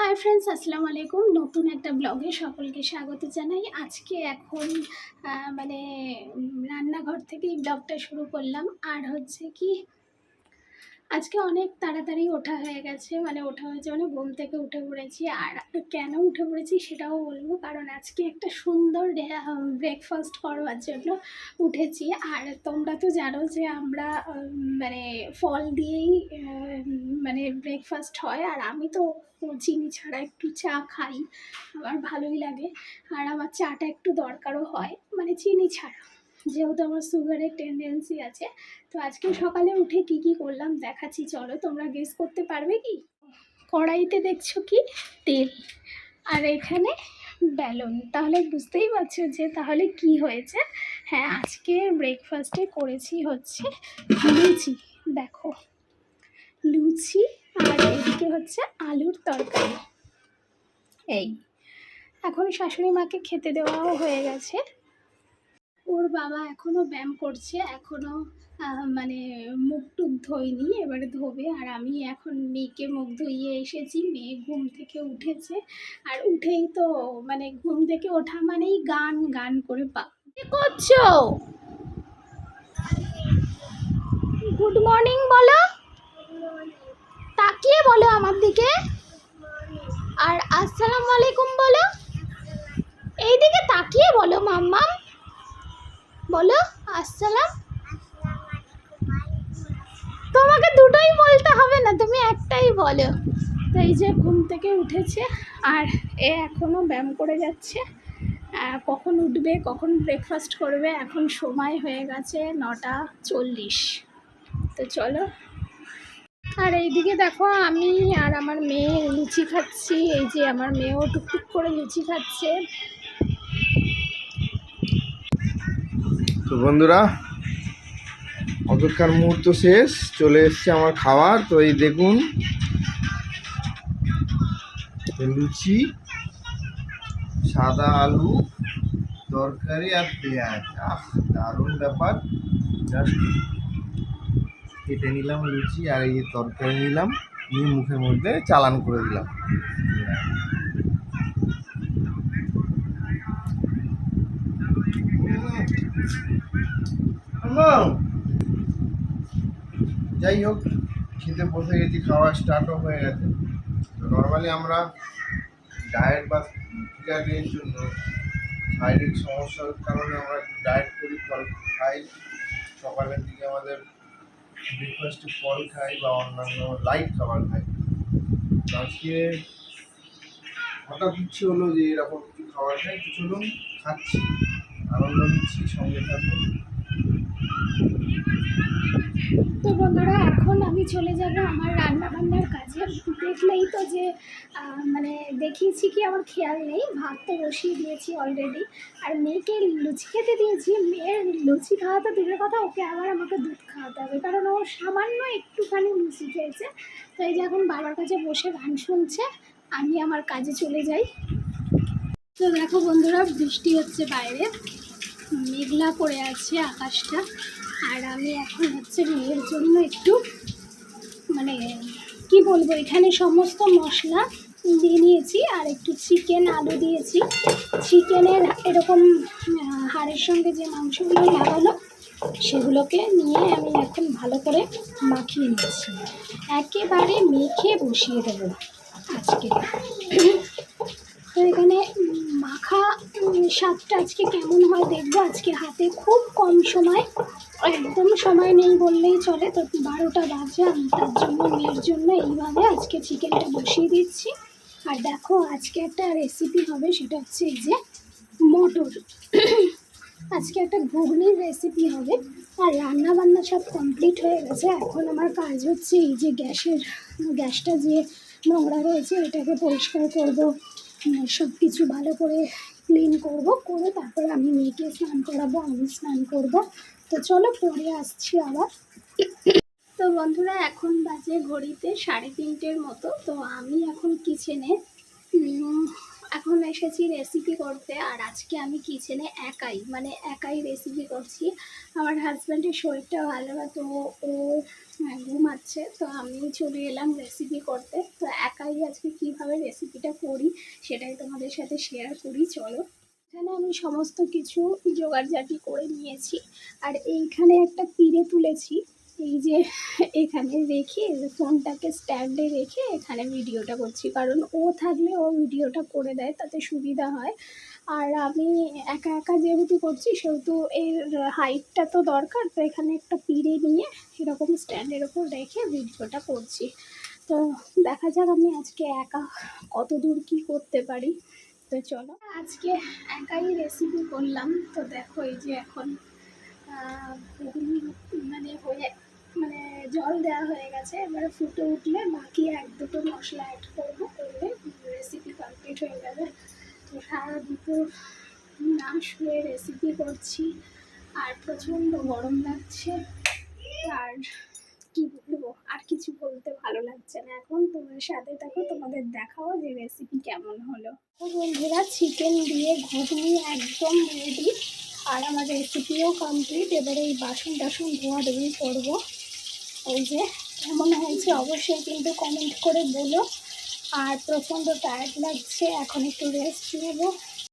Hi friends আসসালামু আলাইকুম। নতুন একটা ব্লগে সকলকে স্বাগত জানাই। আজকে এখন মানে রান্নাঘর থেকেই ব্লগটা শুরু করলাম। আর হচ্ছে কি আজকে অনেক তাড়াতাড়ি ওঠা হয়ে গেছে মানে ওঠা হয়েছে মানে ঘুম থেকে উঠে পড়েছি। আর কেন উঠে পড়েছি সেটাও বলব, কারণ আজকে একটা সুন্দর ব্রেকফাস্ট করবার জন্য উঠেছি। আর তোমরা তো জানো যে আমরা মানে ফল দিয়েই মানে ব্রেকফাস্ট হয়। আর আমি তো চিনি ছাড়া একটু চা খাই, আমার ভালোই লাগে। আর আমার চাটা একটু দরকারও হয় মানে চিনি ছাড়া। যেহেতু আমার সুগারের টেন্ডেন্সি আছে, তো আজকে সকালে উঠে কি কি করলাম দেখাচ্ছি, চলো তোমরা গেস করতে পারবে কি? কড়াইতে দেখছ কি? তেল। আর এখানে ব্যালন। তাহলে বুঝতেই পারছ যে তাহলে কি হয়েছে? হ্যাঁ আজকে ব্রেকফাস্টে করেছি হচ্ছে লুচি। দেখো, লুচি আর এদিকে হচ্ছে আলুর তরকারি। এই, এখন শাশুড়ি মাকে খেতে দেওয়াও হয়ে গেছে। ওর বাবা এখনও ব্যায়াম করছে এখনও মানে মুখ টুক ধোয়নি, এবারে ধোবে। আর আমি এখন মেয়েকে মুখ ধুইয়ে এসেছি, মেয়ে ঘুম থেকে উঠেছে। আর উঠেই তো মানে ঘুম থেকে ওঠা মানেই গান গান করে পা। করছ? গুড মর্নিং বলো। তাকিয়ে বলো আমার দিকে আর আসসালামু আলাইকুম বলো এইদিকে তাকিয়ে বলো মাম্মাম বলো, আসসালাম। তোমাকে দুটোই বলতে হবে না, তুমি একটাই বলো। তো এই যে ঘুম থেকে উঠেছে, আর এ এখনও ব্যায়াম করে যাচ্ছে। কখন উঠবে, কখন ব্রেকফাস্ট করবে, এখন সময় হয়ে গেছে নটা চল্লিশ। তো চলো। আর এইদিকে দেখো, আমি আর আমার মেয়ে লুচি খাচ্ছি, এই যে আমার মেয়েও টুকটুক করে লুচি খাচ্ছে। তো বন্ধুরা, অপেক্ষার মুহূর্ত শেষ, চলে এসছে আমার খাবার। তো এই দেখুন লুচি, সাদা আলু, তরকারি আর পেঁয়াজ। দারুণ ব্যাপার। জাস্ট কেটে নিলাম লুচি আর এই তরকারি নিলাম, নিয়ে মুখের মধ্যে চালান করে দিলাম। যাই হোক খেতে বসে গেছি, খাওয়া স্টার্টও হয়ে গেছে। তো নর্মালি আমরা ডায়েট বা ফিগারের জন্য শারীরিক সমস্যার কারণে আমরা ডায়েট করি, ফল খাই। সকালের দিকে আমাদের ব্রেকফাস্টে ফল খাই বা অন্যান্য লাইট খাবার খাই। আজকে হঠাৎ ইচ্ছে হলো যে এরকম কিছু খাবার খাই চলুন খাচ্ছি। আনন্দ নিচ্ছি, সঙ্গে তো বন্ধুরা, এখন আমি চলে যাব আমার রান্না বান্নার কাজে। দেখলেই তো যে মানে দেখিয়েছি কি আমার খেয়াল নেই। ভাত তো বসিয়ে দিয়েছি অলরেডি আর মেয়েকে লুচি খেতে দিয়েছি। মেয়ের লুচি খাওয়াতে দূরের কথা, ওকে আবার আমাকে দুধ খাওয়াতে হবে। কারণ ও সামান্য একটুখানি লুচি খেয়েছে। তো এই যে এখন বাবার কাছে বসে গান শুনছে, আমি আমার কাজে চলে যাই। তো দেখো বন্ধুরা, বৃষ্টি হচ্ছে বাইরে। মেঘলা করে আছে আকাশটা। আর আমি এখন হচ্ছে মেয়ের জন্য একটু মানে কি বলব, এখানে সমস্ত মশলা দিয়ে নিয়েছি। আর একটু চিকেন আলু দিয়েছি। চিকেনের এরকম হাড়ের সঙ্গে যে মাংসগুলো লাগানো সেগুলোকে নিয়ে আমি এখন ভালো করে মাখিয়ে নিচ্ছি। একেবারে মেখে বসিয়ে দেবো আজকে। তো এখানে মাখা স্বাদটা আজকে কেমন হয় দেখব। আজকে হাতে খুব কম সময়, একদম সময় নেই বললেই চলে। তো বারোটা বাজে, আমি তার জন্য, মেয়ের জন্য এইভাবে আজকে চিকেনটা বসিয়ে দিচ্ছি। আর দেখো, আজকে একটা রেসিপি হবে, সেটা হচ্ছে যে মটর। আজকে একটা ঘুগনির রেসিপি হবে। আর রান্না বান্না সব কমপ্লিট হয়ে গেছে। এখন আমার কাজ হচ্ছে এই যে গ্যাসের, গ্যাসটা যে নোংরা রয়েছে, এটাকে পরিষ্কার করব। সব কিছু ভালো করে ক্লিন করব, করে তারপরে আমি মেয়েকে স্নান করাবো, আমি স্নান করব। তো চলো পরে আসছি আবার। তো বন্ধুরা, এখন বাজে ঘড়িতে সাড়ে তিনটের মতো। তো আমি এখন কিচেনে এখন এসেছি রেসিপি করতে আর আজকে আমি কিচেনে একাই মানে একাই রেসিপি করছি। আমার হাজব্যান্ডের শরীরটা ভালো না, তো ও ঘুমাচ্ছে, তো আমি চলে এলাম রেসিপি করতে। তো একাই আজকে কীভাবে রেসিপিটা করি সেটাই তোমাদের সাথে শেয়ার করি, চলো। এখানে আমি সমস্ত কিছু জোগাড়জাটি করে নিয়েছি। আর এইখানে একটা পিড়ে তুলেছি। এই যে, এখানে রেখে ফোনটাকে স্ট্যান্ডে রেখে এখানে ভিডিওটা করছি। কারণ ও থাকলে ও ভিডিওটা করে দেয়, তাতে সুবিধা হয়। আর আমি একা একা যেহেতু করছি, সেহেতু এর হাইটটা তো দরকার, তো এখানে একটা পিড়ে নিয়ে এরকম স্ট্যান্ডের ওপর রেখে ভিডিওটা করছি। তো দেখা যাক আমি আজকে একা কত দূর কী করতে পারি। তো চলো, আজকে একাই রেসিপি করলাম। তো দেখো এই যে এখন মানে হয়ে মানে জল দেওয়া হয়ে গেছে, এবারে ফুটে উঠলে বাকি এক দুটো মশলা অ্যাড করব, করলে রেসিপি কমপ্লিট হয়ে যাবে। তো সারা দুপুর না শুয়ে রেসিপি করছি। আর প্রচণ্ড গরম লাগছে। আর কি বলব, আর কিছু বলতে ভালো লাগছে না এখন। তোমার সাথে থাকো, তোমাদের দেখাও যে রেসিপি কেমন হলো। বন্ধুরা চিকেন দিয়ে ঘুগনি একদম রেডি আর আমার রেসিপিও কমপ্লিট এবারে এই বাসন টাসন ধোয়া ধুয়ি করব। এই যে, কেমন হয়েছে অবশ্যই কিন্তু কমেন্ট করে বলো। আর প্রচণ্ড টায়ার্ড লাগছে, এখন একটু রেস্ট নেব।